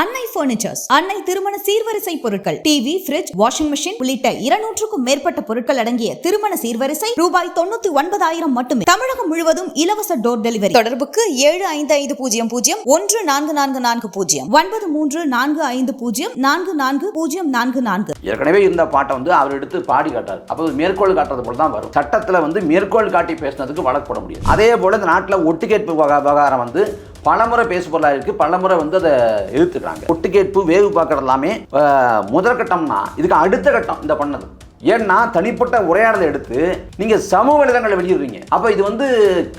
அன்னை பர்னிச்சர்ஸ் அன்னை திருமண சீர்வரிசை பொருட்கள் டிவி ஃபிரிட்ஜ் வாஷிங் மிஷின் உள்ளிட்ட இருநூற்றுக்கும் மேற்பட்ட பொருட்கள் அடங்கிய திருமண சீர்வரிசை ரூபாய் தொண்ணூத்தி ஒன்பதாயிரம் மட்டுமே. தமிழகம் முழுவதும் இலவச டோர் டெலிவரி தொடர்புக்கு ஏழு ஐந்து ஐந்து பூஜ்ஜியம் பூஜ்ஜியம் ஒன்று நான்கு நான்கு நான்கு பூஜ்ஜியம் ஒன்பது மூன்று நான்கு ஐந்து பூஜ்ஜியம் நான்கு நான்கு பூஜ்ஜியம் நான்கு நான்கு. ஏற்கனவே இருந்த பாட்டை வந்து அவர் எடுத்து பாடி காட்டார். அப்போ மேற்கோள் காட்டுறது போல தான் வரும். சட்டத்தில் வந்து மேற்கோள் காட்டி பேசினதுக்கு வழக்கு போட முடியும் அதே போல இந்த நாட்டில் ஒட்டுக்கேட்பு விவகாரம் வந்து பலமுறை பேசு பொருளாக இருக்கு. பலமுறை வந்து அதை எதிர்த்துக்கிறாங்க ஒட்டுக்கேட்பு வேவு பார்க்கறது எல்லாமே முதற்கட்டம்னா இதுக்கு அடுத்த கட்டம் இந்த பண்ணது. ஏன்னா தனிப்பட்ட உரையாடலை எடுத்து நீங்க சமூக வலைதளங்களை வெளியிடுறீங்க. அப்ப இது வந்து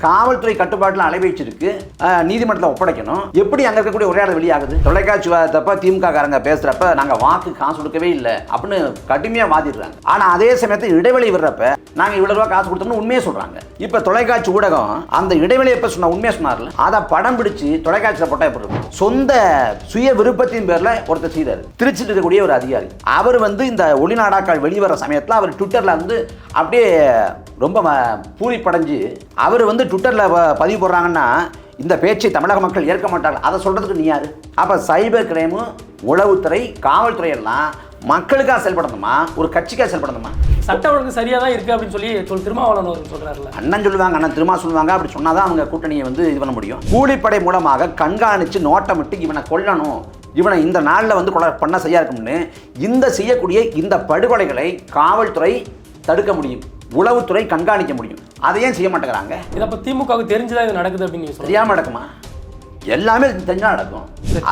காவல்துறை கட்டுப்பாட்டில் அலைவீச்சு இருக்கு நீதிமன்றத்தில் ஒப்படைக்கணும். எப்படி அங்க இருக்கக்கூடிய உரையாடல் வெளியாகுது? தொலைக்காட்சி வாதத்தப்ப திமுக காரங்க பேசுறப்ப நாங்க வாக்கு காசு கொடுக்கவே இல்லை அப்படின்னு கடுமையா வாதிடுறாங்க. ஆனா அதே சமயத்தில் இடைவெளி விடுறப்ப நாங்க இவ்வளவு ரூபா காசு கொடுத்தோம்னு உண்மையை சொல்றாங்க. இப்ப தொலைக்காட்சி ஊடகம் அந்த இடைவெளி எப்ப சொன்ன உண்மையை சொன்னார்ல? அதை படம் பிடிச்சு தொலைக்காட்சியில் போட்டா எப்படி இருக்கும்? சொந்த சுய விருப்பத்தின் பேர்ல ஒருத்தர் செய்தார். திருச்சியில் இருக்கக்கூடிய ஒரு அதிகாரி. அவர் வந்து இந்த ஒளிநாடாக்கள் வெளிவர சமயத்தில் அவர் ட்விட்டரில் வந்து அப்படியே ரொம்ப பூரிப்படைஞ்சு அவர் வந்து ட்விட்டரில் பதிவு போடுறாங்கன்னா இந்த பேச்சை தமிழக மக்கள் ஏற்க மாட்டாங்க அதை சொல்றதுக்கு நீ யாரு? அப்போ சைபர் கிரைமு உளவுத்துறை காவல்துறை எல்லாம் மக்களுக்காக செயல்படணுமா? ஒரு கட்சிக்காக செயல்படணுமா? சட்ட ஒழுங்கு சரியா தான் இருக்கு அப்படின்னு சொல்லி தொல் திருமாவளவன் அவர்கள் சொல்றாருல்ல. அண்ணன் சொல்லுவாங்க அண்ணன் திருமா சொல்லுவாங்க அப்படி சொன்னாதான் அவங்க கூட்டணியை வந்து இது பண்ண முடியும். கூலிப்படை மூலமாக கண்காணித்து நோட்டமிட்டு இவனை கொல்லணும். இவனை இந்த நாளில் வந்து கொலை பண்ண செய்யா இருக்கும்னு இந்த செய்யக்கூடிய இந்த படுகொலைகளை காவல்துறை தடுக்க முடியும். உளவுத்துறை கண்காணிக்க முடியும். அதை ஏன் செய்ய மாட்டேங்கிறாங்க? இதை அப்ப திமுகவுக்கு தெரிஞ்சுதான் இது நடக்குது அப்படின்னு நீங்க சொல்றீங்க தெரியாம நடக்குமா? எல்லாமே தெரிஞ்சா நடக்கும்.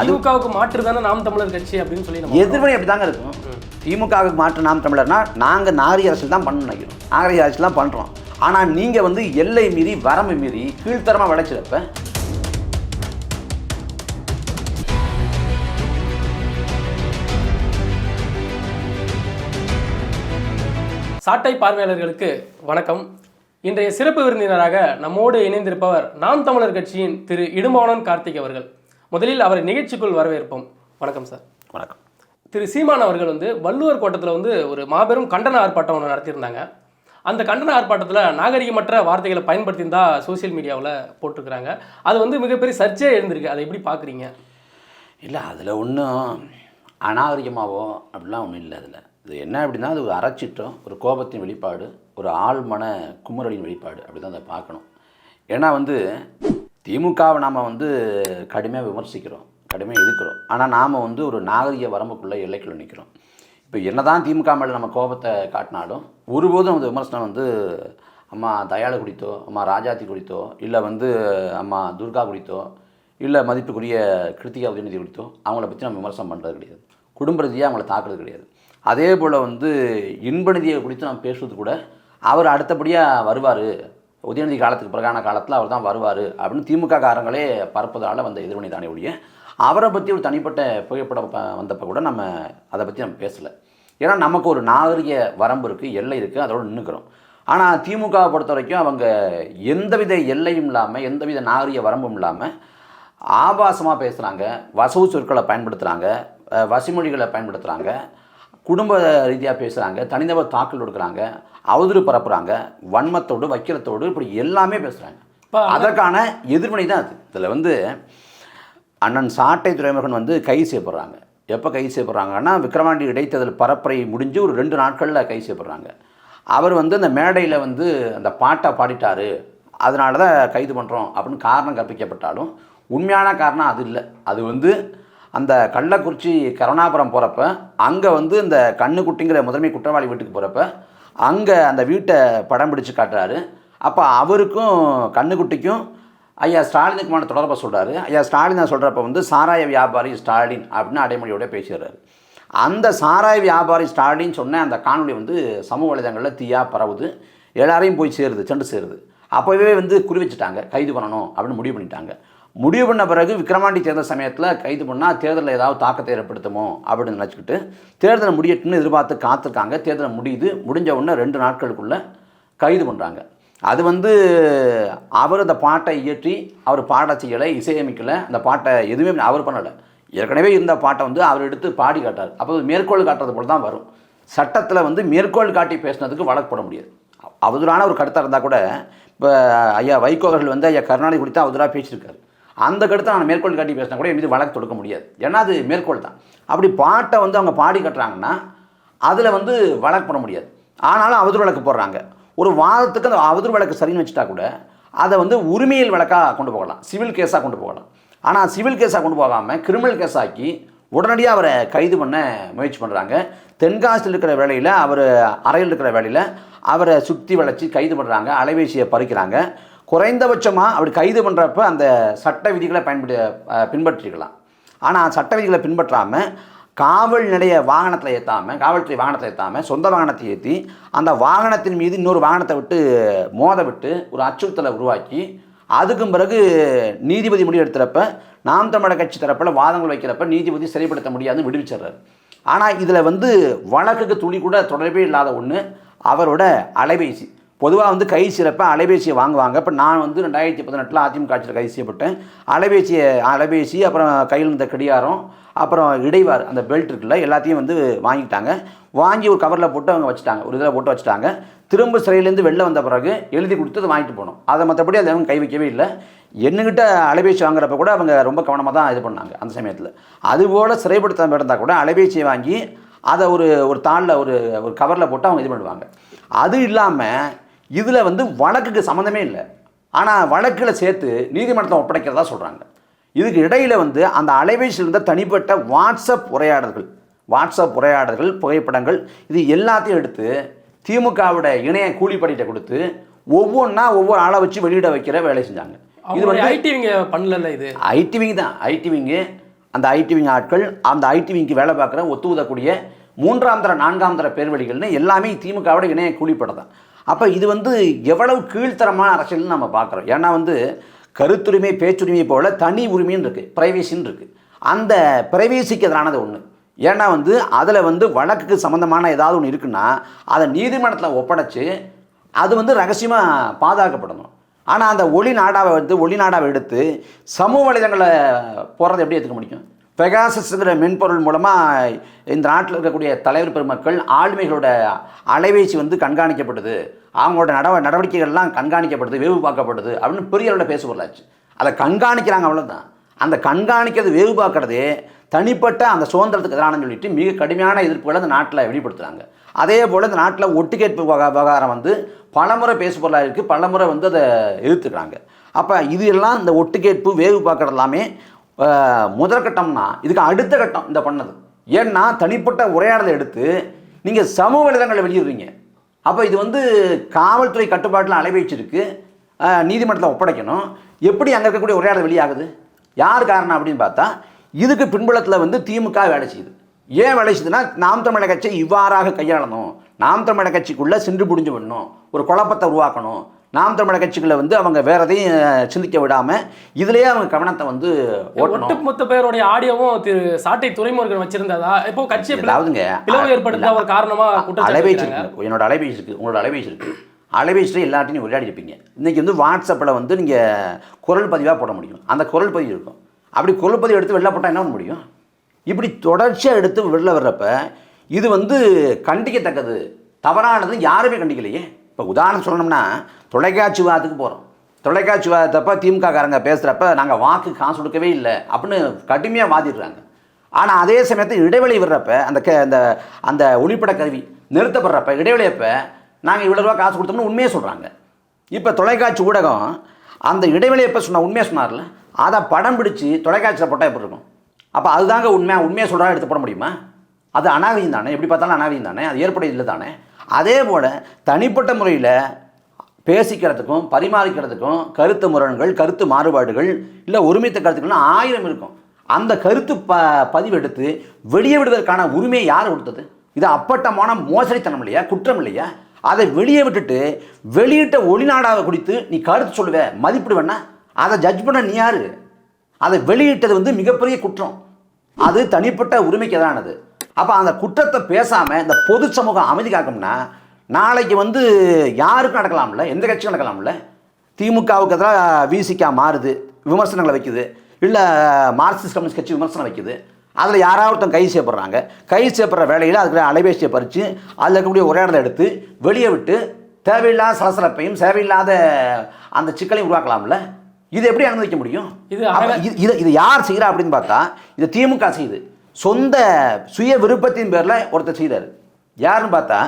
திமுகவுக்கு மாற்று தானே நாம் தமிழர் கட்சி அப்படின்னு சொல்லி எதிர்வினை அப்படி தாங்க இருக்கும். திமுகவுக்கு மாற்று நாம் தமிழர்னா நாங்கள் நாகரிக அரசியல் தான் பண்ண நினைக்கிறோம். நாகரிக அரசியல் தான் பண்ணுறோம் ஆனால் நீங்கள் வந்து எல்லை மீறி வரம்பு மீறி கீழ்த்தரமாக விளைச்சிருப்ப சாட்டை பார்வையாளர்களுக்கு வணக்கம். இன்றைய சிறப்பு விருந்தினராக நம்மோடு இணைந்திருப்பவர் நாம் தமிழர் கட்சியின் திரு இடும்பாவனன் கார்த்திக் அவர்கள். முதலில் அவரை நிகழ்ச்சிக்குள் வரவேற்போம். வணக்கம் சார். வணக்கம். திரு சீமான் அவர்கள் வந்து வள்ளுவர் கோட்டத்தில் வந்து ஒரு மாபெரும் கண்டன ஆர்ப்பாட்டம் ஒன்று நடத்தியிருந்தாங்க. அந்த கண்டன ஆர்ப்பாட்டத்தில் நாகரிகமற்ற வார்த்தைகளை பயன்படுத்தியிருந்தா சோஷியல் மீடியாவில் போட்டிருக்கிறாங்க. அது வந்து மிகப்பெரிய சர்ச்சையாக எழுந்திருக்கு. அதை எப்படி பார்க்குறீங்க இல்லை அதில் ஒன்றும் அநாகரிகமாவோ அப்படிலாம் ஒன்றும் இல்லை அதில். இது என்ன அப்படின்னா அது ஒரு அறச்சிட்டம் ஒரு கோபத்தின் வெளிப்பாடு ஒரு ஆழ்மன குமுறலின் வெளிப்பாடு. அப்படி தான் அதை பார்க்கணும். ஏன்னா வந்து திமுகவை நாம் வந்து கடுமையாக விமர்சிக்கிறோம் கடுமையாக எதிர்க்கிறோம். ஆனால் நாம் வந்து ஒரு நாகரிக வரம்புக்குள்ளே எல்லைக்குள்ள நிற்கிறோம் இப்போ என்னதான் திமுக மேலே நம்ம கோபத்தை காட்டினாலும் ஒருபோதும் அந்த விமர்சனம் வந்து அம்மா தயாளு குறித்தோ அம்மா ராஜாத்தி குறித்தோ இல்லை வந்து அம்மா துர்கா குறித்தோ இல்லை மதிப்புக்குரிய கிருத்திகா உதயநிதி குறித்தோ அவங்கள பற்றி நம்ம விமர்சனம் பண்ணுறது கிடையாது. குடும்ப ரீதியாக அவங்கள தாக்குறது கிடையாது. அதே போல் வந்து இன்பநிதியை குறித்து நம்ம பேசுறது கூட அவர் அடுத்தபடியாக வருவார். உதயநிதி காலத்துக்கு பிறகான காலத்தில் அவர் தான் வருவார் அப்படின்னு திமுக காரங்களே பரப்பதால் வந்த எதிர்வினை தானே ஒழிய அவரை பற்றி ஒரு தனிப்பட்ட புகைப்படம் வந்தப்போ கூட நம்ம அதை பற்றி நம்ம பேசலை. ஏன்னா நமக்கு ஒரு நாகரிக வரம்பு இருக்குது எல்லை இருக்குது அதோடு நின்றுக்கிறோம் ஆனால் திமுகவை பொறுத்த வரைக்கும் அவங்க எந்தவித எல்லையும் இல்லாமல் எந்தவித நாகரிக வரம்பும் இல்லாமல் ஆபாசமாக பேசுகிறாங்க வசவு சொற்களை பயன்படுத்துகிறாங்க வசிமொழிகளை பயன்படுத்துகிறாங்க குடும்ப ரீதியாக பேசுகிறாங்க தனிநபர் தாக்கல் கொடுக்குறாங்க அவதூறு பரப்புகிறாங்க வன்மத்தோடு வக்கிரத்தோடு இப்படி எல்லாமே பேசுகிறாங்க இப்ப அதற்கான எதிர்வினை தான் அது. இதில் வந்து அண்ணன் சாட்டை துறைமுகன் வந்து கைது செய்யப்படுறாங்க எப்போ கைது செய்யப்படுறாங்கன்னா விக்ரவாண்டி இடைத்தேர்தல் பரப்புரை முடிஞ்சு ஒரு ரெண்டு நாட்களில் கைது செய்யப்படுறாங்க அவர் வந்து அந்த மேடையில் வந்து அந்த பாட்டை பாடிட்டாரு. அதனால தான் கைது பண்ணுறோம் அப்படின்னு காரணம் கற்பிக்கப்பட்டாலும் உண்மையான காரணம் அது இல்லை. அது வந்து அந்த கள்ளக்குறிச்சி கருணாபுரம் போகிறப்ப அங்கே வந்து இந்த கண்ணுக்குட்டிங்கிற முதன்மை குற்றவாளி வீட்டுக்கு போகிறப்ப அங்கே அந்த வீட்டை படம் பிடிச்சு காட்டுறாரு. அப்போ அவருக்கும் கண்ணுக்குட்டிக்கும் ஐயா ஸ்டாலினுக்குமான தொடர்பை சொல்கிறாரு ஐயா ஸ்டாலின் சொல்கிறப்ப வந்து சாராய வியாபாரி ஸ்டாலின் அப்படின்னு அடைமொழியோட பேசிடுறாரு. அந்த சாராய வியாபாரி ஸ்டாலின் சொன்ன அந்த காணொலி வந்து சமூக வலைதளங்களில் தீயாக பரவுது. எல்லாரையும் போய் சேருது சென்று சேருது. அப்போவே வந்து குறி வச்சுட்டாங்க கைது பண்ணணும் அப்படின்னு முடிவு பண்ணிட்டாங்க. முடிவு பண்ண பிறகு விக்ரமாண்டி தேர்தல் சமயத்தில் கைது பண்ணால் தேர்தலில் ஏதாவது தாக்கத்தை ஏற்படுத்துமோ அப்படின்னு நினச்சிக்கிட்டு தேர்தல் முடியட்டும்னு எதிர்பார்த்து காத்திருக்காங்க. தேர்தல் முடியுது. முடிஞ்ச உடனே ரெண்டு நாட்களுக்குள்ளே கைது பண்ணுறாங்க அது வந்து அவர் அந்த பாட்டை இயற்றி அவர் பாட செய்யலை இசையமைக்கலை. அந்த பாட்டை எதுவுமே அவர் பண்ணலை. ஏற்கனவே இருந்த பாட்டை வந்து அவர் எடுத்து பாடி காட்டார். அப்போ மேற்கோள் காட்டுறது போல தான் வரும். சட்டத்தில் வந்து மேற்கோள் காட்டி பேசினதுக்கு வழக்கு போட முடியாது. அவதூறான ஒரு கருத்தாக இருந்தால் கூட இப்போ ஐயா வைகோ அவர்கள் வந்து ஐயா கருணாநிதி குறித்து அவதூறாக பேசியிருக்காரு. அந்த கருத்தை நான் மேற்கோள் காட்டி பேசினா கூட என் மீது வழக்கு தொடுக்க முடியாது. ஏன்னா அது மேற்கோள் தான். அப்படி பாட்டை வந்து அவங்க பாடி கட்டுறாங்கன்னா அதில் வந்து வழக்கு பண்ண முடியாது. ஆனாலும் அவதூறு வழக்கு போடுறாங்க. ஒரு வாதத்துக்கு அந்த அவதூறு வழக்கு சரின்னு வச்சுட்டா கூட அதை வந்து உரிமையில் வழக்காக கொண்டு போகலாம். சிவில் கேஸாக கொண்டு போகலாம். ஆனால் சிவில் கேஸாக கொண்டு போகாமல் கிரிமினல் கேஸ் ஆக்கி உடனடியாக அவரை கைது பண்ண முயற்சி பண்ணுறாங்க தென்காசியில் இருக்கிற வேலையில் அவர் அறையில் இருக்கிற வேலையில் அவரை சுற்றி வளைச்சி கைது பண்ணுறாங்க அலைபேசியை பறிக்கிறாங்க. குறைந்தபட்சமாக அப்படி கைது பண்ணுறப்ப அந்த சட்ட விதிகளை பயன்படு பின்பற்றிக்கலாம் ஆனால் சட்ட விதிகளை பின்பற்றாமல் காவல் நிலைய வாகனத்தில் ஏற்றாமல் காவல்துறை வாகனத்தில் ஏற்றாமல் சொந்த வாகனத்தை ஏற்றி அந்த வாகனத்தின் மீது இன்னொரு வாகனத்தை விட்டு மோத விட்டு ஒரு அச்சுறுத்தலை உருவாக்கி அதுக்கும் பிறகு நீதிபதி முடிவு எடுத்துகிறப்ப நாம் தமிழர் கட்சி தரப்பில் வாதங்கள் வைக்கிறப்ப நீதிபதி சரிப்படுத்த முடியாதுன்னு விடுவிச்சிடுறாரு. ஆனால் இதில் வந்து வழக்குக்கு துளி கூட தொடர்பே இல்லாத ஒன்று அவரோட அலைபேசி. பொதுவாக வந்து கை சிறப்ப அலைபேசியை வாங்குவாங்க. இப்போ நான் வந்து ரெண்டாயிரத்தி பதினெட்டில் அதிமுக ஆட்சியில் கை செய்யப்பட்டேன் அலைபேசியை அலைபேசி அப்புறம் கையில் இருந்த கடியாரம் அப்புறம் இடைவார் அந்த பெல்ட் இருக்குல்ல எல்லாத்தையும் வந்து வாங்கிட்டாங்க வாங்கி ஒரு கவரில் போட்டு அவங்க வச்சுட்டாங்க. ஒரு இதில் போட்டு வச்சுட்டாங்க. திரும்ப சிறையிலேருந்து வெளில வந்த பிறகு எழுதி கொடுத்து அதை வாங்கிட்டு போனோம். அதை மற்றபடி அதை அவங்க கை வைக்கவே இல்லை. என்னங்கிட்ட அலைபேசி வாங்குறப்ப கூட அவங்க ரொம்ப கவனமாக தான் இது பண்ணாங்க அந்த சமயத்தில். அதுபோல் சிறைப்படுத்த இருந்தால் கூட அலைபேசியை வாங்கி அதை ஒரு ஒரு தாளில் ஒரு ஒரு கவரில் போட்டு அவங்க இது பண்ணுவாங்க. அது இல்லாமல் இதில் வந்து வழக்குக்கு சம்மந்தமே இல்லை. ஆனால் வழக்கில் சேர்த்து நீதிமன்றத்தில் ஒப்படைக்கிறதா சொல்கிறாங்க இதுக்கு இடையில் வந்து அந்த அலைபேசியில் இருந்த தனிப்பட்ட வாட்ஸ்அப் உரையாடல்கள் வாட்ஸ்அப் உரையாடல்கள் புகைப்படங்கள் இது எல்லாத்தையும் எடுத்து திமுகவோட இணைய கூலிப்படிட்ட கொடுத்து ஒவ்வொன்றா ஒவ்வொரு ஆளை வச்சு வெளியிட வைக்கிற வேலை செஞ்சாங்க. இது வந்து ஐடிவிங்க பண்ணல இது? ஐடிவிங் தான் ஐடிவிங்கு அந்த ஐடிவிங் ஆட்கள் அந்த ஐடிவிங்க்கு வேலை பார்க்குற ஒத்து உதக்கூடிய மூன்றாம் தர நான்காம் தர பேர்வழிகள்னு எல்லாமே திமுகவோட இணைய கூலிப்படம் தான். அப்போ இது வந்து எவ்வளவு கீழ்த்தரமான அரசியல்னு நம்ம பார்க்குறோம். ஏன்னா வந்து கருத்துரிமை பேச்சுரிமை போல தனி உரிமைன்னு இருக்குது ப்ரைவேசின்னு இருக்குது அந்த ப்ரைவேசிக்கு எதிரானது ஒன்று ஏன்னா வந்து அதில் வந்து வழக்குக்கு சம்மந்தமான ஏதாவது ஒன்று இருக்குன்னா அதை நீதிமன்றத்தில் ஒப்படைச்சு அது வந்து ரகசியமாக பாதுகாக்கப்படணும். ஆனால் அந்த ஒளி நாடாவை வந்து ஒளி நாடாவை எடுத்து சமூக வலைதளங்களை போகிறத எப்படி எடுத்துக்க முடியும்? பெகாசஸ்ங்கிற மென்பொருள் மூலமாக இந்த நாட்டில் இருக்கக்கூடிய தலைவர் பெருமக்கள் ஆளுமைகளோட அலைவீச்சு வந்து கண்காணிக்கப்படுது அவங்களோட நடவ நடவடிக்கைகள்லாம் கண்காணிக்கப்படுது வேவு பார்க்கப்படுது அப்படின்னு பெரிய அளவில் பேசுபொருளாச்சு அதை கண்காணிக்கிறாங்க அவ்வளோதான் அந்த கண்காணிக்கிறது வேவு பார்க்குறதே தனிப்பட்ட அந்த சுதந்திரத்துக்கு எதிரானு சொல்லிட்டு மிக கடுமையான எதிர்ப்புகளை அந்த நாட்டில் வெளிப்படுத்துகிறாங்க அதே போல் இந்த நாட்டில் ஒட்டுக்கேட்பு விவகாரம் வந்து பலமுறை பேசுபொருளாக இருக்குது பலமுறை வந்து அதை எதிர்த்துக்கிறாங்க. அப்போ இது எல்லாம் இந்த ஒட்டுக்கேட்பு வேவு பார்க்கறது எல்லாமே முதல் கட்டம்னா இதுக்கு அடுத்த கட்டம் இந்த பண்ணது. ஏன்னா தனிப்பட்ட உரையாடலை எடுத்து நீங்கள் சமூக வலைதளங்களை வெளியிடுறீங்க. அப்போ இது வந்து காவல்துறை கட்டுப்பாட்டில் அலைபேசி நீதிமன்றத்தில் ஒப்படைக்கணும். எப்படி அங்கே இருக்கக்கூடிய உரையாடல் வெளியாகுது? யார் காரணம் அப்படின்னு பார்த்தா இதுக்கு பின்புலத்தில் வந்து திமுக வேலை செய்யுது. ஏன் வேலை செய்யுதுன்னா நாம் தமிழக கட்சி இவ்வாறாக கையாளணும். நாம் தமிழக கட்சிக்குள்ளே சென்று புடிஞ்சு விடணும். ஒரு குழப்பத்தை உருவாக்கணும். நாம் தமிழக கட்சிகளை வந்து அவங்க வேற எதையும் சிந்திக்க விடாமல் இதுலேயே அவங்க கவனத்தை வந்து ஓட்டணும். ஒட்டுமொத்த பேருடைய ஆடியோவும் திரு சாட்டை துறைமுருகன் வச்சிருந்ததா? இப்போ கட்சியை பிள- அதாவதுங்க பிளவு ஏற்படுத்த ஒரு காரணமா குற்றச்சாட்டு அலைபேசி. இருக்கு என்னோட அலைபேசி இருக்குது உங்களோட அலைபேசி இருக்குது அலைபேசியில் எல்லாத்தையும் விளையாடி இருப்பீங்க. இன்றைக்கி வந்து வாட்ஸ்அப்பில் வந்து நீங்கள் குரல் பதிவாக போட முடியும். அந்த குரல் பதிவு இருக்கும். அப்படி குரல் பதிவு எடுத்து வெளில போட்டால் என்ன பண்ண முடியும்? இப்படி தொடர்ச்சியாக எடுத்து வெளில வர்றப்ப இது வந்து கண்டிக்கத்தக்கது. தவறானது யாருமே கண்டிக்கலையே. இப்போ உதாரணம் சொல்லணும்னா தொலைக்காட்சி வாதத்துக்கு போகிறோம் தொலைக்காட்சி விவாதத்தப்ப திமுக காரங்க பேசுகிறப்ப நாங்கள் வாக்கு காசு கொடுக்கவே இல்லை அப்படின்னு கடுமையாக வாதிடுறாங்க. ஆனால் அதே சமயத்தில் இடைவெளி விடுறப்ப அந்த க அந்த அந்த ஒளிப்பட கருவி நிறுத்தப்படுறப்ப இடைவெளியப்ப நாங்கள் இவ்வளோ ரூபா காசு கொடுத்தோம்னு உண்மையை சொல்கிறாங்க இப்போ தொலைக்காட்சி ஊடகம் அந்த இடைவெளியப்ப சொன்ன உண்மையை சொன்னார்ல அதை படம் பிடிச்சி தொலைக்காட்சியில் போட்டால் எப்படி இருக்கும்? அப்போ அதுதாங்க உண்மையாக உண்மையை சொல்கிறா எடுத்து போட முடியுமா? அது அனாவதியம் தானே எப்படி பார்த்தாலும் அனாவதியம் தானே அது ஏற்பட இல்லை தானே அதே போல் தனிப்பட்ட முறையில் பேசிக்கிறதுக்கும் பரிமாறிக்கிறதுக்கும் கருத்து முரண்கள் கருத்து மாறுபாடுகள் இல்லை ஒருமித்த கருத்துக்கள்னு ஆயிரம் இருக்கும். அந்த கருத்து ப பதிவெடுத்து வெளியே விடுவதற்கான உரிமையை யார் கொடுத்தது? இது அப்பட்டமான மோசடித்தனம் இல்லையா? குற்றம் இல்லையா? அதை வெளியே விட்டுட்டு வெளியிட்ட ஒளிநாடாவை குறித்து நீ கருத்து சொல்லுவ மதிப்பிடுவேன்னா? அதை ஜட்ஜ் பண்ண நீ யார்? அதை வெளியிட்டது வந்து மிகப்பெரிய குற்றம். அது தனிப்பட்ட உரிமைக்கு எதிரானது. அப்போ அந்த குற்றத்தை பேசாமல் இந்த பொது சமூகம் அமைதி காக்கணும்னா நாளைக்கு வந்து யாருக்கும் நடக்கலாம்ல? எந்த கட்சிக்கும் நடக்கலாம்ல? திமுகவுக்கு எதிராக விசிகா மாறுது விமர்சனங்களை வைக்குது. இல்லை மார்க்சிஸ்ட் கம்யூனிஸ்ட் கட்சி விமர்சனம் வைக்குது. அதில் யாராவது ஒருத்தன் கைது செய்யப்படுறாங்க கைது செய்யப்படுற வேலையில் அதுக்கு அலைபேசியை பறித்து அதில் இருக்கக்கூடிய உரையாடலை எடுத்து வெளியே விட்டு தேவையில்லாத சலசலப்பையும் தேவையில்லாத அந்த சிக்கலையும் உருவாக்கலாம்ல? இது எப்படி அனுமதிக்க முடியும்? இது இது யார் செய்கிறா அப்படின்னு பார்த்தா இது திமுக செய்யுது. சொந்த சுய விருப்பத்தின் பேரில் ஒருத்தர் செய்கிறாரு யாருன்னு பார்த்தா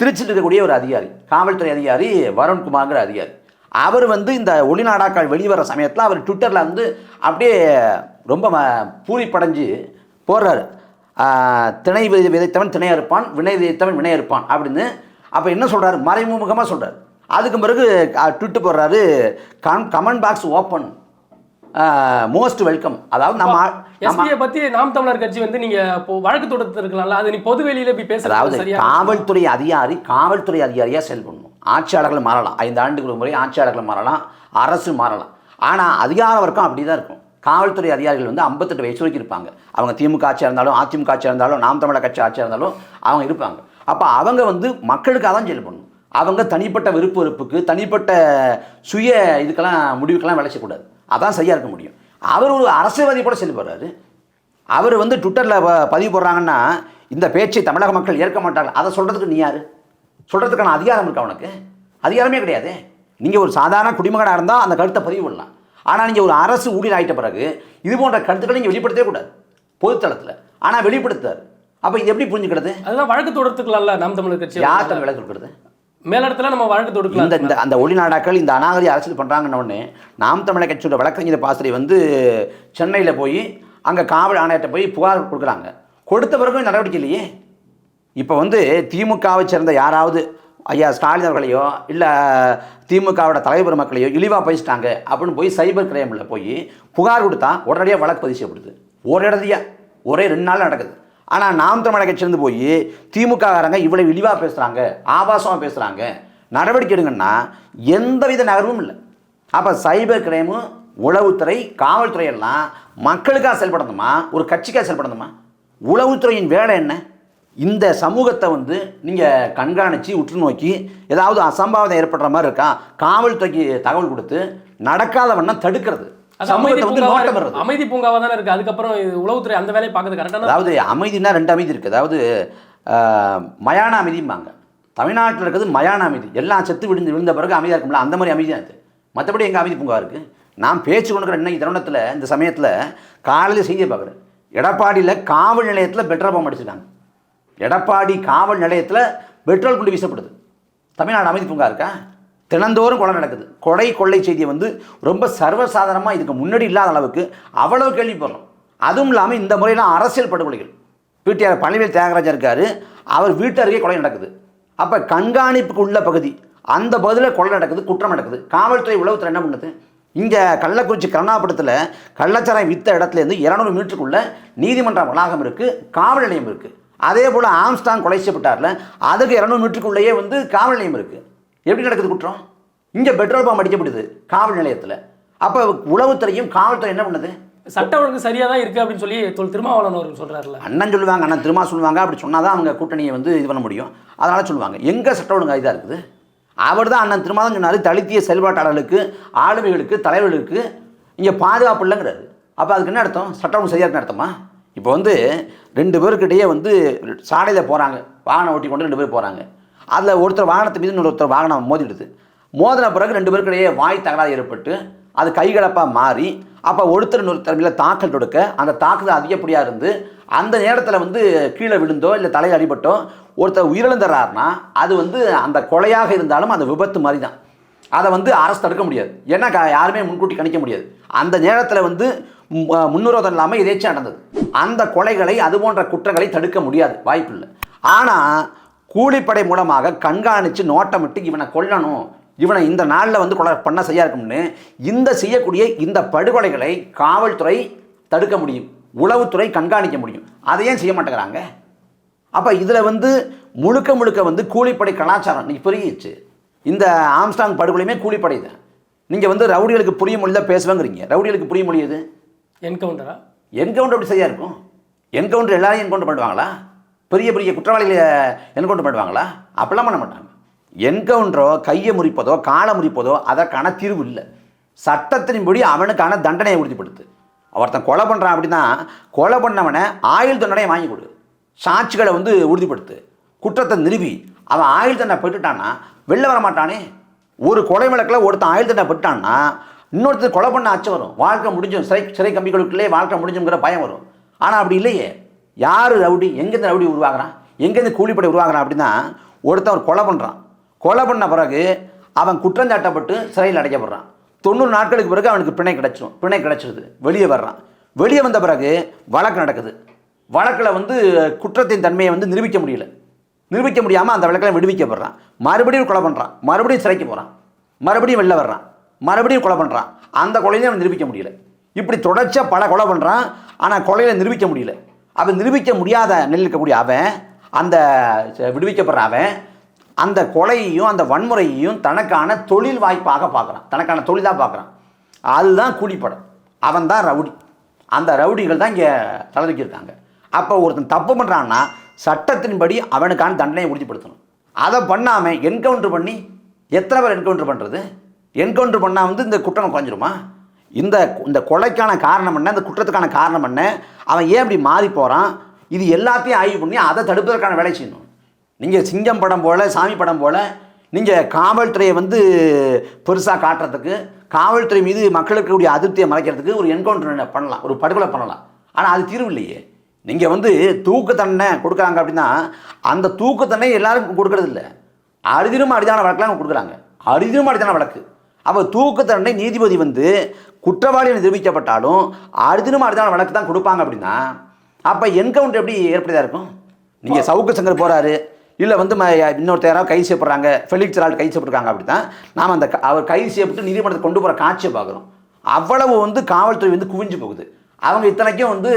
திருச்சியில் இருக்கக்கூடிய ஒரு அதிகாரி காவல்துறை அதிகாரி வருண்குமார்ங்கிற அதிகாரி. அவர் வந்து இந்த ஒளிநாடாக்கள் வெளிவர சமயத்தில் அவர் ட்விட்டரில் வந்து அப்படியே ரொம்ப ம- பூரிப்படைஞ்சு போடுறாரு திணை விதை- விதைத்தவன் திணையா இருப்பான் வினை விதைத்தவன் வினையா இருப்பான் அப்படின்னு. அப்போ என்ன சொல்கிறாரு மறைமுகமாக சொல்கிறார் அதுக்கு பிறகு ட்விட்டு போடுறாரு come comment box open most welcome அதாவது நம்ம எஸ்பியை பத்தி நாம் தமிழர் கட்சி வந்து நீங்க வழக்கு தொடுத்து இருக்கலாம்ல அது நீ பொது வெளியில போய் அதாவது பேசுறது சரியா காவல்துறை அதிகாரி காவல்துறை அதிகாரியாக செயல்படணும் ஆட்சியாளர்கள் மாறலாம். ஐந்து ஆண்டுகள் முறை ஆட்சியாளர்கள் மாறலாம் அரசு மாறலாம். ஆனால் அதிகார வர்க்கம் அப்படி தான் இருக்கும். காவல்துறை அதிகாரிகள் வந்து ஐம்பத்தெட்டு வயசு வரைக்கும் இருப்பாங்க. அவங்க திமுக ஆட்சியாக இருந்தாலும் அதிமுக ஆட்சியாக இருந்தாலும் நாம் தமிழர் கட்சி ஆட்சியாக இருந்தாலும் அவங்க இருப்பாங்க. அப்போ அவங்க வந்து மக்களுக்காக தான் செயல்படணும் அவங்க தனிப்பட்ட விருப்பு வெறுப்புக்கு தனிப்பட்ட சுய இதுக்கெல்லாம் முடிவுக்கெல்லாம் வேலை செய்யக்கூடாது. அதான் சரியாக இருக்க முடியும். அவர் ஒரு அரசியல்வாதி கூட செயல்படுறாரு. அவர் வந்து ட்விட்டரில் பதிவு போடுறாங்கன்னா இந்த பேச்சை தமிழக மக்கள் ஏற்க மாட்டார்கள். அதை சொல்கிறதுக்கு நீ யார்? சொல்கிறதுக்கான அதிகாரம் இருக்கா உனக்கு? அதிகாரமே கிடையாது. நீங்கள் ஒரு சாதாரண குடிமகனாக இருந்தால் அந்த கருத்தை பதிவு பண்ணலாம். ஆனால் நீங்கள் ஒரு அரசு ஊழியர் ஆகிட்ட பிறகு இது போன்ற கருத்துக்களை நீங்கள் வெளிப்படுத்தவே கூடாது. பொதுத்தளத்தில். ஆனால் வெளிப்படுத்தாரு அப்போ இது எப்படி புரிஞ்சுக்கிறது? அதுதான் வழக்கு தொடுத்துக்கலாம்ல நாம் தமிழர் கட்சி. யார் விலை கொடுக்குறது? மேலிடத்துல நம்ம வழக்கு தொடுக்கலாம். இந்த அந்த ஒளிநாடாக்கள் இந்த அநாகரி அரசியல் பண்ணுறாங்கன்ன உடனே நாம் தமிழர் கட்சியோட வழக்கறிஞர் பாசறை வந்து சென்னையில் போய் அங்கே காவல் ஆணையத்தை போய் புகார் கொடுக்குறாங்க. கொடுத்த பிறகு நடவடிக்கை இல்லையே? இப்போ வந்து திமுகவை சேர்ந்த யாராவது ஐயா ஸ்டாலின் அவர்களையோ இல்லை திமுகவோட தலைவர் மக்களையோ இழிவாக பேசிட்டாங்க அப்படின்னு போய் சைபர் கிரைமில் போய் புகார் கொடுத்தா உடனடியாக வழக்கு பதிவு செய்யப்படுது. ஒரு இடத்தையா ஒரே ரெண்டு நாள் நடக்குது. ஆனால் நாம் தமிழக கட்சியிலேருந்து போய் திமுககாரங்க இவ்வளோ இழிவாக பேசுகிறாங்க ஆபாசமாக பேசுகிறாங்க நடவடிக்கை எடுங்கன்னா எந்தவித நகர்வும் இல்லை. அப்போ சைபர் கிரைமு உளவுத்துறை காவல்துறை எல்லாம் மக்களுக்காக செயல்படணுமா? ஒரு கட்சிக்காக செயல்படணுமா? உளவுத்துறையின் வேலை என்ன? இந்த சமூகத்தை வந்து நீங்கள் கண்காணித்து உற்று நோக்கி ஏதாவது அசம்பாவிதம் ஏற்படுற மாதிரி இருக்கா? காவல்துறைக்கு தகவல் கொடுத்து நடக்காத வண்ணம் தடுக்கிறது. அமைதி வந்து பூங்காவா இருக்கு. அமைதி தானே இருக்கு. அதுக்கப்புறம் உளவுத்துறை அந்த வேலையை பார்க்கறது கரெக்டான அதாவது அமைதினா ரெண்டு அமைதி இருக்குது அதாவது மயான அமைதிம்பாங்க. தமிழ்நாட்டில் இருக்கிறது மயான அமைதி. எல்லாம் செத்து விழுந்து விழுந்த பிறகு அமைதியாக இருக்கும்ல? அந்த மாதிரி அமைதி தான் அது. மற்றபடி எங்கள் அமைதி பூங்கா இருக்குது நான் பேச்சு கொண்டுக்கிற இன்னைக்கு தருணத்தில் இந்த சமயத்தில் காலையில் செய்தியை பார்க்குறேன். எடப்பாடியில் காவல் நிலையத்தில் பெட்ரோல் பம்ப் அடிச்சிட்டாங்க. எடப்பாடி காவல் நிலையத்தில் பெட்ரோல் குண்டு வீசப்படுது. தமிழ்நாடு அமைதி பூங்கா இருக்கா? தினந்தோறும் கொலை நடக்குது. கொலை கொள்ளை செய்தியை வந்து ரொம்ப சர்வசாதாரணமாக இதுக்கு முன்னாடி இல்லாத அளவுக்கு அவ்வளோ கேள்விப்படுறோம். அதுவும் இல்லாமல் இந்த முறையெல்லாம் அரசியல் படுகொலைகள். பிடிஆர் பழனிவேல் தியாகராஜா இருக்காரு. அவர் வீட்டு அருகே கொலை நடக்குது. அப்போ கண்காணிப்புக்கு உள்ள பகுதி அந்த பகுதியில் கொலை நடக்குது குற்றம் நடக்குது. காவல்துறை உளவுத்துறை என்ன பண்ணுது? இங்கே கள்ளக்குறிச்சி கருணாபுரத்தில் கள்ளச்சாராயம் வித்த இடத்துலேருந்து இரநூறு மீட்டருக்குள்ள நீதிமன்ற வளாகம் இருக்குது காவல் நிலையம் இருக்குது அதே போல் ஆம்ஸ்டாங் கொலை செய்யப்பட்டார்ல அதுக்கு இரநூறு மீட்டருக்குள்ளேயே வந்து காவல் நிலையம் இருக்குது எப்படி நடக்குது குற்றம்? இங்கே பெட்ரோல் பம்ப் அடிக்கப்படுது காவல் நிலையத்தில். அப்போ உளவுத்துறையும் காவல்துறை என்ன பண்ணுது? சட்ட ஒழுங்கு சரியா தான் இருக்கு அப்படின்னு சொல்லி தொல் திருமாவளவன் அவர்கள் சொல்றாருல்ல. அண்ணன் சொல்லுவாங்க அண்ணன் திரும்ப சொல்லுவாங்க அப்படி சொன்னால் தான் அவங்க கூட்டணியை வந்து இது பண்ண முடியும். அதனால் சொல்லுவாங்க எங்கே சட்ட ஒழுங்கு இதாக இருக்குது? அவர் தான் அண்ணன் திரும்ப தான் சொன்னார் தலித்திய செயல்பாட்டாளர்களுக்கு ஆளுமைகளுக்கு தலைவர்களுக்கு இங்கே பாதுகாப்பு இல்லைங்கிறாரு. அப்போ அதுக்கு என்ன அர்த்தம்? சட்ட ஒழுங்கு சரியாக இருக்குன்னு அர்த்தமா? இப்போ வந்து ரெண்டு பேருக்கிட்டேயே வந்து சாலையில் போகிறாங்க வாகனம் ஓட்டி கொண்டு ரெண்டு பேர் போகிறாங்க அதில் ஒருத்தர் வாகனத்து மீது இன்னொருத்தர் வாகனம் மோதிடுது. மோதின பிறகு ரெண்டு பேருக்கிடையே வாய் தகராறு ஏற்பட்டு அது கைகலப்பாக மாறி அப்போ ஒருத்தர் இன்னொருத்தர் மேலே தாக்கல் தொடுக்க அந்த தாக்குதல் அதிகப்படியாக இருந்து அந்த நேரத்தில் வந்து கீழே விழுந்தோ இல்லை தலையில் அடிபட்டோ ஒருத்தர் உயிரிழந்துறாருனா அது வந்து அந்த கொலையாக இருந்தாலும் அந்த விபத்து மாதிரி தான் அதை வந்து அரசு தடுக்க முடியாது. ஏன்னா க- யாருமே முன்கூட்டி கணிக்க முடியாது. அந்த நேரத்தில் வந்து முன்னுரோதம் இல்லாமல் எதேச்சும் நடந்தது. அந்த கொலைகளை அது போன்ற குற்றங்களை தடுக்க முடியாது. வாய்ப்பு இல்லை ஆனால் கூலிப்படை மூலமாக கண்காணித்து நோட்டமிட்டு இவனை கொல்லணும். இவனை இந்த நாளில் வந்து கொலை பண்ண செய்யா இருக்கும்னு இந்த செய்யக்கூடிய இந்த படுகொலைகளை காவல்துறை தடுக்க முடியும். உளவுத்துறை கண்காணிக்க முடியும். அதை ஏன் செய்ய மாட்டேங்கிறாங்க? அப்போ இதில் வந்து முழுக்க முழுக்க வந்து கூலிப்படை கலாச்சாரம் இன்னைக்கு பெருகிடுச்சு இந்த ஆம்ஸ்டாங் படுகொலையுமே கூலிப்படை தான். நீங்கள் வந்து ரவுடிகளுக்கு புரிய மொழி தான் பேசுவேங்கிறீங்க. ரவுடிகளுக்கு புரிய மொழி எது? என்கவுண்டரா என்கவுண்டர் எப்படி சரியாக இருக்கும்? என்கவுண்டர் எல்லாரையும் என்கவுண்டர் பண்ணுவாங்களா? பெரிய பெரிய குற்றவாளிகளை என்கவுண்டர் பண்ணுவாங்களா அப்படிலாம் பண்ண மாட்டாங்க. என்கவுண்டரோ கையை முறிப்பதோ காலை முறிப்பதோ அதற்கான தீர்வு இல்லை. சட்டத்தின்படி அவனுக்கான தண்டனையை உறுதிப்படுத்து. ஒருத்தன் கொலை பண்ணுறான் அப்படின்னா கொலை பண்ணவனை ஆயுள் தண்டனையை வாங்கி கொடு. சாட்சிகளை வந்து உறுதிப்படுத்து. குற்றத்தை நிறுவி. அவன் ஆயுள் தண்டனை பெற்றுட்டான்னா வெளில வர மாட்டானே. ஒரு கொலை வழக்கில் ஒருத்தன் ஆயுள் தண்டனை பெற்றான்னா இன்னொருத்தர் கொலை பண்ண அச்சம் வரும். வாழ்க்கை முடிஞ்சும் சிறை சிறை கம்பிகளுக்குள்ளே வாழ்க்கை முடிஞ்சுங்கிற பயம் வரும். ஆனால் அப்படி இல்லையே. யார் ரவுடி? எங்கேருந்து ரவுடி உருவாகிறான்? எங்கேருந்து கூலிப்படை உருவாகிறான் அப்படின்னா ஒருத்தன் ஒரு கொலை பண்ணுறான் கொலை பண்ண பிறகு அவன் குற்றஞ்சாட்டப்பட்டு சிறையில் அடைக்கப்படுறான். தொண்ணூறு நாட்களுக்கு பிறகு அவனுக்கு பிணை கிடச்சிடும் பிணை கிடச்சிருது. வெளியே வர்றான். வெளியே வந்த பிறகு வழக்கு நடக்குது. வழக்கில் வந்து குற்றத்தின் தன்மையை வந்து நிரூபிக்க முடியல. நிரூபிக்க முடியாமல் அந்த வழக்கில் விடுவிக்கப்படுறான். மறுபடியும் கொலை பண்ணுறான் மறுபடியும் சிறைக்கு போகிறான் மறுபடியும் வெளில வர்றான். மறுபடியும் கொலை பண்ணுறான் அந்த கொலையிலையும் அவன் நிரூபிக்க முடியல. இப்படி தொடர்ச்சியாக பல கொலை பண்ணுறான் ஆனால் கொலையில் நிரூபிக்க முடியல. அவன் நிரூபிக்க முடியாத நிலையில் இருக்கக்கூடிய அவன் அந்த விடுவிக்கப்படுற அவன் அந்த கொலையையும் அந்த வன்முறையையும் தனக்கான தொழில் வாய்ப்பாக பார்க்குறான். தனக்கான தொழிலாக பார்க்குறான். அதுதான் கூலிப்படம் அவன் தான் ரவுடி. அந்த ரவுடிகள் தான் இங்கே தலைவிக்கிருக்காங்க அப்போ ஒருத்தன் தப்பு பண்ணுறான்னா சட்டத்தின்படி அவனுக்கான தண்டனையை உறுதிப்படுத்தணும். அதை பண்ணாமல் என்கவுண்டர் பண்ணி எத்தனை பேர் என்கவுண்டர் பண்ணுறது என்கவுண்டர் பண்ணால் வந்து இந்த குற்றம் குறைஞ்சிருமா? இந்த இந்த கொலைக்கான காரணம் என்ன? இந்த குற்றத்துக்கான காரணம் என்ன? அவன் ஏன் இப்படி மாறி போகிறான் இது எல்லாத்தையும் ஆய்வு பண்ணி அதை தடுப்பதற்கான வேலை செய்யணும். நீங்கள் சிங்கம் படம் போல் சாமி படம் போல் நீங்கள் காவல்துறையை வந்து பெருசாக காட்டுறதுக்கு காவல்துறை மீது மக்களுக்கு கூடிய அதிருப்தியை மறைக்கிறதுக்கு ஒரு என்கவுண்டர் பண்ணலாம்? ஒரு படுகொலை பண்ணலாம். ஆனால் அது தீர்வு இல்லையே. நீங்கள் வந்து தூக்கு தண்டனை கொடுக்குறாங்க அப்படின்னா அந்த தூக்கு தண்டனை எல்லாருக்கும் கொடுக்கறது இல்லை. அரிதிலும் அரிதான வழக்கெல்லாம் கொடுக்குறாங்க. அரிதிலும் அரிதான வழக்கு. அப்போ தூக்கு தண்டனை நீதிபதி வந்து குற்றவாளி நிரூபிக்கப்பட்டாலும் அரிதிலும் அரிதான வழக்கு தான் கொடுப்பாங்க அப்படின்னா அப்போ என்கவுண்டர் எப்படி ஏற்படுதாக இருக்கும்? நீங்கள் சவுக்கு சங்கர் போகிறாரு இல்லை வந்து ம இன்னொருத்தர் யாராவது கைது செய்யப்படுறாங்க ஃபெலிக்ஸ் ஆள் கைது செய்யப்படுறாங்க அப்படி தான் நாம் அந்த அவர் கைது செய்யப்பட்டு நீதிமன்றத்தை கொண்டு போகிற காட்சியை பார்க்குறோம். அவ்வளவு வந்து காவல்துறை வந்து குவிஞ்சு போகுது. அவங்க இத்தனைக்கும் வந்து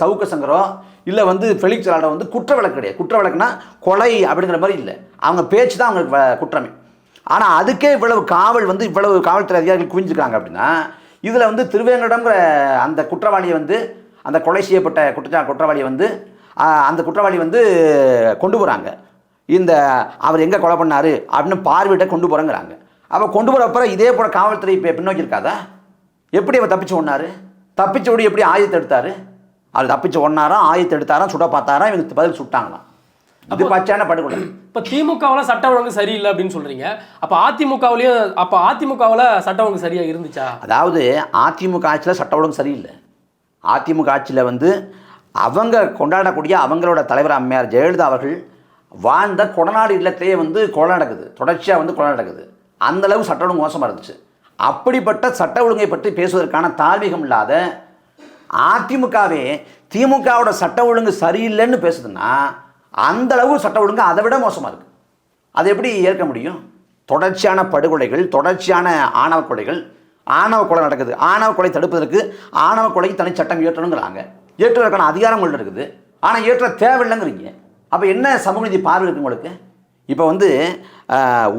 சவுக்கு சங்கரோ இல்லை வந்து ஃபெலிக்ஸ் ஆளோ வந்து குற்ற வழக்கு கிடையாது. குற்ற வழக்குனா கொலை அப்படிங்கிற மாதிரி இல்லை. அவங்க பேச்சு தான் அவங்களுக்கு வ- குற்றமே. ஆனால் அதுக்கே இவ்வளவு காவல் வந்து இவ்வளவு காவல்துறை அதிகாரிகள் குவிஞ்சுக்கிறாங்க அப்படின்னா இதில் வந்து திருவேங்கடம்ங்கிற அந்த குற்றவாளியை வந்து அந்த கொலை செய்யப்பட்ட குற்றச்சா குற்றவாளியை வந்து அந்த குற்றவாளி வந்து கொண்டு போகிறாங்க இந்த அவர் எங்கே கொலை பண்ணார் அப்படின்னு பார்வையிட்ட கொண்டு போகிறேங்கிறாங்க அப்போ கொண்டு போகிற அப்புறம் இதே போல் காவல்துறை இப்போ பின்னோக்கி இருக்காதா? எப்படி அவர் தப்பிச்சு ஒன்னாரு தப்பிச்சு ஓடி எப்படி ஆயுதத்தை எடுத்தார்? அவர் தப்பிச்சு ஒன்னாராம் ஆயுதத்தை எடுத்தாராம் சுட பார்த்தாராம் இவங்க பதில் சுட்டாங்களாம் இது பச்சான படுகொலை. இப்போ திமுகவில் சட்ட ஒழுங்கு சரியில்லை அப்படின்னு சொல்றீங்க. அப்போ அதிமுகவுலையும் அப்போ அதிமுகவில் சட்ட ஒழுங்கு சரியா இருந்துச்சா? அதாவது அதிமுக ஆட்சியில் சட்ட ஒழுங்கு சரியில்லை. அதிமுக ஆட்சியில் வந்து அவங்க கொண்டாடக்கூடிய அவங்களோட தலைவர் அம்மையார் ஜெயலலிதா அவர்கள் வாழ்ந்த கொடநாடு இல்லத்திலேயே வந்து கொலை நடக்குது. தொடர்ச்சியாக வந்து கொலை நடக்குது. அந்த அளவு சட்ட ஒழுங்கு மோசமாக இருந்துச்சு. அப்படிப்பட்ட சட்ட ஒழுங்கை பற்றி பேசுவதற்கான தார்மீகம் இல்லாத அதிமுகவே திமுகவோட சட்ட ஒழுங்கு சரியில்லைன்னு பேசுதுன்னா அந்த அளவு சட்ட ஒழுங்கு அதை விட மோசமாக இருக்குது அதை எப்படி ஏற்க முடியும்? தொடர்ச்சியான படுகொலைகள் தொடர்ச்சியான ஆணவ கொலைகள் ஆணவ கொலை நடக்குது. ஆணவ கொலை தடுப்பதற்கு ஆணவ கொலை தனி சட்டம் ஏற்றணுங்கிறாங்க ஏற்றுவதற்கான அதிகாரம் உள்ள இருக்குது. ஆனால் ஏற்ற தேவையில்லைங்கிறீங்க. அப்போ என்ன சமூக நீதி பார்வை இருக்கு உங்களுக்கு? இப்போ வந்து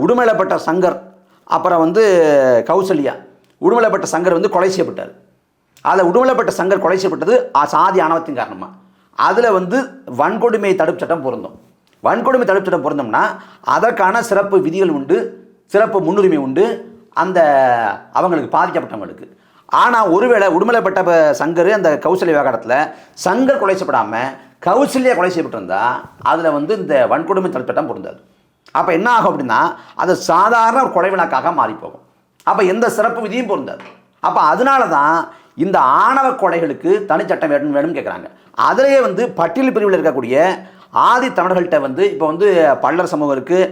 உடுமலைப்பட்ட சங்கர் அப்புறம் வந்து கௌசல்யா உடுமலைப்பட்ட சங்கர் வந்து கொலை செய்யப்பட்டார். அதில் உடுமலைப்பட்ட சங்கர் கொலை செய்யப்பட்டது ஆ- சாதி ஆணவத்தின் காரணமாக அதில் வந்து வன்கொடுமை தடுப்பு சட்டம் பொருந்தும். வன்கொடுமை தடுப்பு சட்டம் பொருந்தோம்னா அதற்கான சிறப்பு விதிகள் உண்டு சிறப்பு முன்னுரிமை உண்டு அந்த அவங்களுக்கு பாதிக்கப்பட்டவங்களுக்கு ஆனால் ஒருவேளை உடுமலைப்பட்ட சங்கர் அந்த கௌசல்ய விவகாரத்தில் சங்கர் கொலை செய்யப்படாமல் கௌசல்யா கொலை செய்யப்பட்டிருந்தா அதில் வந்து இந்த வன்கொடுமை தடுப்பு சட்டம் பொருந்தாது. அப்போ என்ன ஆகும் அப்படின்னா அது சாதாரண ஒரு கொலை வினாக்காக மாறி போகும். அப்போ எந்த சிறப்பு விதியும் பொருந்தாது. அப்போ அதனால தான் இந்த ஆணவ கொலைகளுக்கு தனிச்சட்டம் வேணும் வேணும்னு கேட்குறாங்க அதிலேயே வந்து பட்டியல் பிரிவில் இருக்கக்கூடிய ஆதி தமிழர்கள்ட்ட வந்து இப்போ வந்து பல்லர் சமூகம் இருக்குது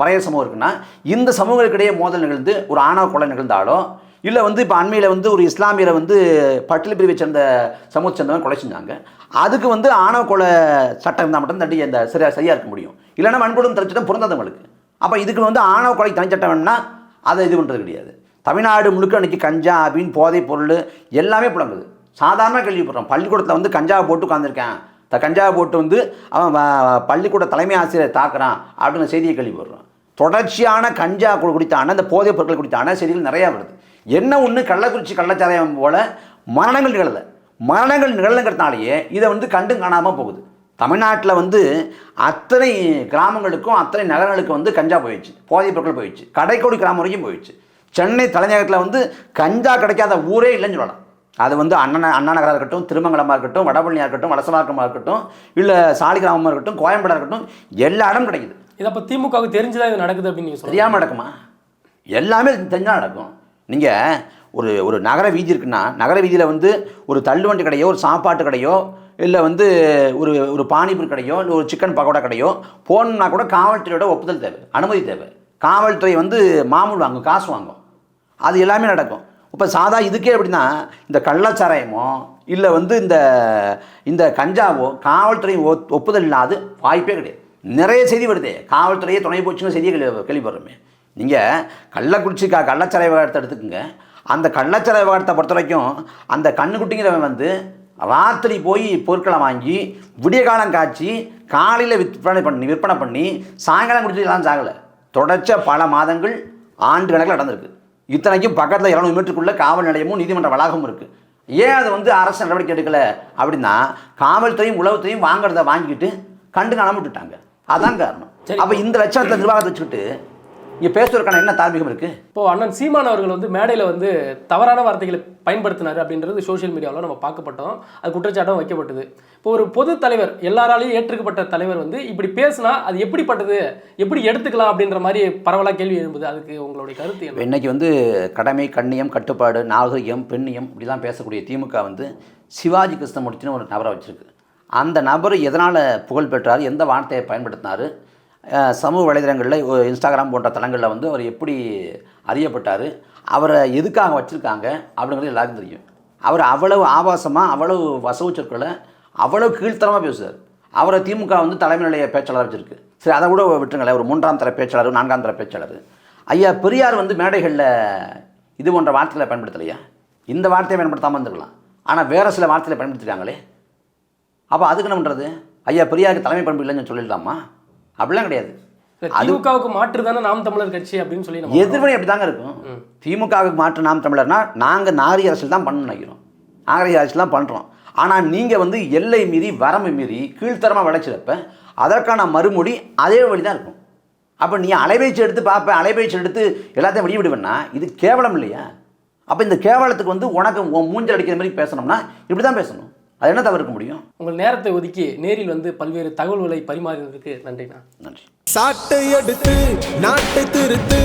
பறையர் சமூகம் இருக்குன்னா இந்த சமூகங்களுக்கிடையே மோதல் நிகழ்ந்து ஒரு ஆணவ கொலை நிகழ்ந்தாலும் இல்லை வந்து இப்போ அண்மையில் வந்து ஒரு இஸ்லாமியரை வந்து பட்டியல் பிரிவை சேர்ந்த சமூக சேர்ந்தவன் கொலை செஞ்சாங்க. அதுக்கு வந்து ஆணவ கொலை சட்டம் இருந்தால் மட்டும் தண்டி அந்த சரியாக சரியாக இருக்க முடியும். இல்லைன்னா வன்கொடுமை தனிச்சட்டம் பொருந்தாதவங்களுக்கு அப்போ இதுக்கு வந்து ஆணவ கொலை தனிச்சட்டம் வேணும்னா அதை இது பண்ணுறது கிடையாது. தமிழ்நாடு முழுக்க அன்றைக்கி கஞ்சா அப்படின்னு போதைப் பொருள் எல்லாமே புழங்குது சாதாரண கேள்விப்படுறோம் பள்ளிக்கூடத்தில் வந்து கஞ்சா போட்டு உட்காந்துருக்கேன் த கஞ்சா போட்டு வந்து அவன் பள்ளிக்கூட தலைமை ஆசிரியரை தாக்குறான் அப்படின்னு செய்தியை கேள்விப்படுறோம். தொடர்ச்சியான கஞ்சா குடித்தான அந்த போதைப் பொருட்கள் குடித்தான செய்திகள் நிறையா வருது. என்ன ஒன்று கள்ளக்குறிச்சி கள்ளச்சாராயம் போல் மரணங்கள் நிகழலை. மரணங்கள் நிகழலைங்கிறதுனாலேயே இதை வந்து கண்டு காணாமல் போகுது. தமிழ்நாட்டில் வந்து அத்தனை கிராமங்களுக்கும் அத்தனை நகரங்களுக்கும் வந்து கஞ்சா போயிடுச்சு. போதைப் பொருட்கள் போயிடுச்சு. கடைக்கோடி கிராமம் வரைக்கும் போயிடுச்சு. சென்னை தலைநகரத்தில் வந்து கஞ்சா கிடைக்காத ஊரே இல்லைன்னு சொல்லலாம் அது வந்து அண்ணன் அண்ணா நகராக இருக்கட்டும் திருமங்கலமாக இருக்கட்டும் வடபழனியாக இருக்கட்டும் வடசமாக்கமாக இருக்கட்டும் இல்லை சாலிகிராமமாக இருக்கட்டும் கோயம்பேடாக இருக்கட்டும் எல்லா இடம் கிடைக்குது. இது அப்போ திமுகவுக்கு தெரிஞ்சுதான் இது நடக்குது அப்படின்னு தெரியாமல் நடக்குமா? எல்லாமே தெரிஞ்சால் நடக்கும். நீங்கள் ஒரு ஒரு நகர வீதி இருக்குன்னா நகர வீதியில் வந்து ஒரு தள்ளுவண்டி கடையோ ஒரு சாப்பாட்டு கடையோ இல்லை வந்து ஒரு ஒரு பானிபூரி கடையோ இல்லை ஒரு சிக்கன் பக்கோடா கடையோ போகணுன்னா கூட காவல்துறையோட ஒப்புதல் தேவை அனுமதி தேவை. காவல்துறை வந்து மாமூல் வாங்கும் காசு வாங்கும். அது எல்லாமே நடக்கும். இப்போ சாதா இதுக்கே எப்படின்னா இந்த கள்ளச்சாராயமோ இல்லை வந்து இந்த இந்த கஞ்சாவோ காவல்துறை ஒத்- ஒப்புதல் இல்லாது வாய்ப்பே கிடையாது. நிறைய செய்தி வருதே. காவல்துறையே துணை போச்சுன்னு செய்தியை கேள்வி கேள்விப்படுறோமே. நீங்கள் கள்ளக்குறிச்சி கள்ளச்சாராய விவகாரத்தை எடுத்துக்கோங்க. அந்த கள்ளச்சாராய விவகாரத்தை பொறுத்த வரைக்கும் அந்த கண்ணுக்குட்டிங்கிறவன் வந்து ராத்திரி போய் பொருட்களை வாங்கி விடிய காலம் காய்ச்சி காலையில் விற்பனை பண்ணி விற்பனை பண்ணி சாயங்காலம் குடிச்சு எல்லாம் சாகலை. தொடர்ச்சியாக பல மாதங்கள் ஆண்டு கணக்கில் நடந்திருக்கு. இத்தனைக்கும் பக்கத்தில் இரநூறு மீட்டருக்குள்ள காவல் நிலையமும் நீதிமன்ற வளாகமும் இருக்குது ஏன் அது வந்து அரசு நடவடிக்கை எடுக்கல? அப்படின்னா காவல்துறையும் உளவுத்துறையும் வாங்குறத வாங்கிக்கிட்டு கண்டு காணாம விட்டுட்டாங்க. அதான் காரணம். அப்போ இந்த லட்சணத்தை நிர்வாகத்தை வச்சுக்கிட்டு இங்கே பேசுவதற்கான என்ன தார்மீகம் இருக்குது இப்போ அண்ணன் சீமான் அவர்கள் வந்து மேடையில் வந்து தவறான வார்த்தைகளை பயன்படுத்தினார் அப்படின்றது சோஷியல் மீடியாவில் நம்ம பார்க்கப்பட்டோம். அது குற்றச்சாட்டும் வைக்கப்பட்டது. இப்போ ஒரு பொது தலைவர் எல்லாராலையும் ஏற்றுக்கப்பட்ட தலைவர் வந்து இப்படி பேசினா அது எப்படிப்பட்டது? எப்படி எடுத்துக்கலாம் அப்படின்ற மாதிரி பரவலாக கேள்வி எழும்புது. அதுக்கு உங்களுடைய கருத்து இன்னைக்கு வந்து கடமை கண்ணியம் கட்டுப்பாடு நாகரிகம் பெண்ணியம் இப்படிலாம் பேசக்கூடிய திமுக வந்து சிவாஜி கிருஷ்ணமூர்த்தின்னு ஒரு நபரை வச்சுருக்கு. அந்த நபர் எதனால் புகழ் பெற்றார்? எந்த வார்த்தையை பயன்படுத்தினார்? சமூக வலைதளங்களில் இன்ஸ்டாகிராம் போன்ற தளங்களில் வந்து அவர் எப்படி அறியப்பட்டார் அவரை எதுக்காக வச்சுருக்காங்க அப்படிங்கிறது எல்லாருக்கும் தெரியும். அவர் அவ்வளவு ஆபாசமாக அவ்வளவு வசவு சொற்களை அவ்வளவு கீழ்த்தரமாக பேசுவார். அவரை திமுக வந்து தலைமை நிலைய பேச்சாளர் வச்சுருக்கு. சரி அதை கூட விட்டுருங்களேன். ஒரு மூன்றாம் தர பேச்சாளர் நான்காம் தர பேச்சாளர். ஐயா பெரியார் வந்து மேடைகளில் இது போன்ற வார்த்தைகளை பயன்படுத்தலையா? இந்த வார்த்தையை பயன்படுத்தாமல் இருந்திருக்கலாம். ஆனால் வேறு சில வார்த்தைகளை பயன்படுத்திருக்காங்களே. அப்போ அதுக்கு என்ன பண்ணுறது ஐயா பெரியாருக்கு தலைமை பண்பு இல்லைன்னு சொல்லிடலாமா? அப்படிலாம் கிடையாது. அது திமுகவுக்கு மாற்று தானே நாம் தமிழர் கட்சி அப்படின்னு சொல்லி எதிர்வினை அப்படி தாங்க இருக்கும். திமுகவுக்கு மாற்று நாம் தமிழர்னா நாங்கள் நாகரிக அரசியல் தான் பண்ண நினைக்கிறோம். நாகரிக அரசியல் தான் பண்ணுறோம் ஆனால் நீங்கள் வந்து எல்லை மீறி வரம்பு மீறி கீழ்த்தரமாக விளைச்சிறப்ப அதற்கான மறுமொழி அதே வழி தான் இருக்கும். அப்போ நீ அலைபேச்சு எடுத்து பார்ப்ப அலைபேச்சு எடுத்து எல்லாத்தையும் வெளிய விடுவேன்னா இது கேவலம் இல்லையா? அப்போ இந்த கேவலத்துக்கு வந்து உனக்கு உன் மூஞ்சல் அடிக்கிற மாதிரி பேசணும்னா இப்படி தான் பேசணும். அது என்ன தவிர்க்க முடியும்? உங்கள் நேரத்தை ஒதுக்கி நேரில் வந்து பல்வேறு தகவல்களை பரிமாறினதுக்கு நன்றிண்ணா. நன்றி. சாட்டை எடுத்து நாட்டை திருத்து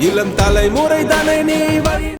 இளம் தலைமுறை தானே நீ